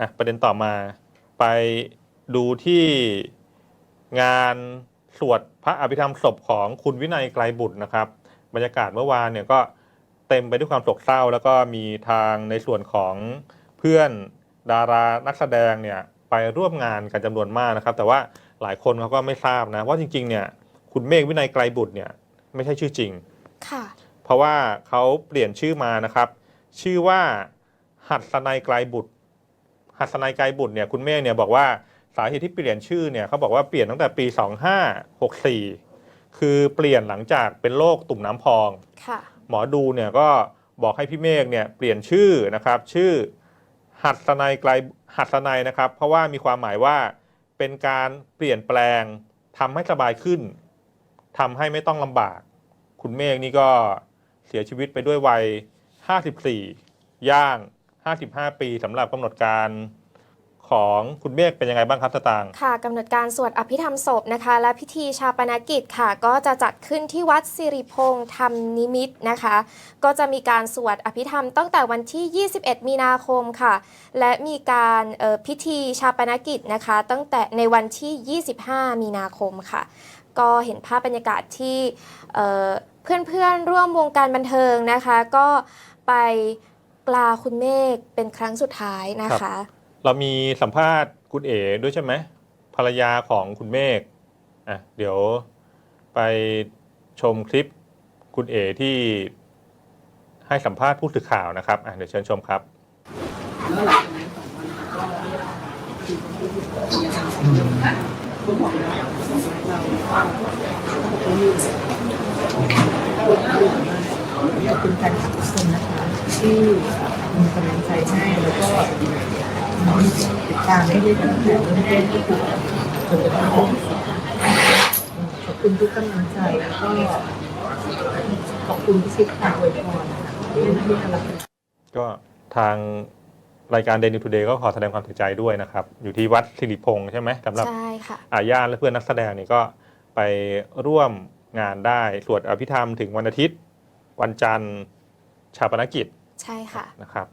อะประเด็นต่อมาไปดูที่งานสวดพระอภิธรรมศพของคุณวินัยไกลบุตรนะครับ บรรยากาศเมื่อวานเนี่ยก็เต็มไปด้วยความโศกเศร้า แล้วก็มีทางในส่วนของเพื่อนดารานักแสดงเนี่ยไปร่วมงานกันจำนวนมากนะครับ แต่ว่าหลายคนเขาก็ไม่ทราบนะว่าจริง ๆ เนี่ย คุณเมฆวินัยไกลบุตรเนี่ยไม่ใช่ชื่อจริงค่ะ เพราะว่าเขาเปลี่ยนชื่อมานะครับ ชื่อว่าหัดสนัยไกลบุตร หัดสนัยไกลบุตรเนี่ยคุณเมฆเนี่ยบอกว่าสาเหตุที่เปลี่ยนชื่อเนี่ยเขาบอกว่าเปลี่ยนตั้งแต่ปี 2564 คือเปลี่ยนหลังจากเป็นโรคตุ่มน้ำพองค่ะหมอดูเนี่ยก็บอกให้พี่เมฆเนี่ยเปลี่ยนชื่อนะครับ ชื่อหัดสนัยไกลหัดสนัยนะครับ เพราะว่ามีความหมายว่าเป็นการเปลี่ยนแปลงทำให้สบายขึ้นทำให้ไม่ต้องลำบาก คุณเมฆนี่ก็เสียชีวิตไปด้วยวัย 54 ย่าง 55 ปีสำหรับกำหนดการของคุณเมฆเป็นยังไงบ้างครับสตางค์ค่ะกำหนดการสวดอภิธรรมศพนะคะ และพิธีชาปนกิจค่ะ ก็จะจัดขึ้นที่วัดสิริพงษ์ธรรมนิมิตนะคะ ก็จะมีการสวดอภิธรรมตั้งแต่วันที่ 21 มีนาคมค่ะ และมีการออพิธีชาปนกิจนะคะ ตั้งแต่ในวันที่ 25 มีนาคมค่ะ ก็เห็นภาพบรรยากาศที่เอ่อเพื่อนๆร่วมวงการบันเทิงนะคะ ก็ไป ลาคุณเมฆเป็นครั้งสุดท้ายนะคะ เรามีสัมภาษณ์คุณเอ๋ด้วยใช่ไหมภรรยาของคุณเมฆอะเดี๋ยวไปชมคลิปคุณเอ๋ที่ให้สัมภาษณ์ผู้สื่อข่าวนะครับอะเดี๋ยวเชิญชมครับแล้วหลังจากนั้นสองวันก็คือมีอาการของเรื่องเขาบอกว่าเราต้องมีขอบคุณแฟนคลับทุกคนนะคะ ที่มีกำลังใจให้แล้วก็ติดตามไม่ได้ตั้งแต่เริ่มต้นที่ถูกจนกระทั่งถึงที่สุดขอบคุณทุกกำลังใจแล้วก็ขอบคุณที่ชิดคำอวยพรนะคะที่ที่น่ารักก็ทางรายการ Daily Today ก็ขอแสดงความเสียใจด้วยนะครับ อยู่ที่วัดสิริพงษ์ใช่ไหมสำหรับใช่ค่ะอาญาติและเพื่อนนักแสดงนี่ก็ไปร่วมงานได้ สวดอภิธรรมถึงวันอาทิตย์ วันจันทร์ชาปนกิจ ใช่ค่ะนะครับ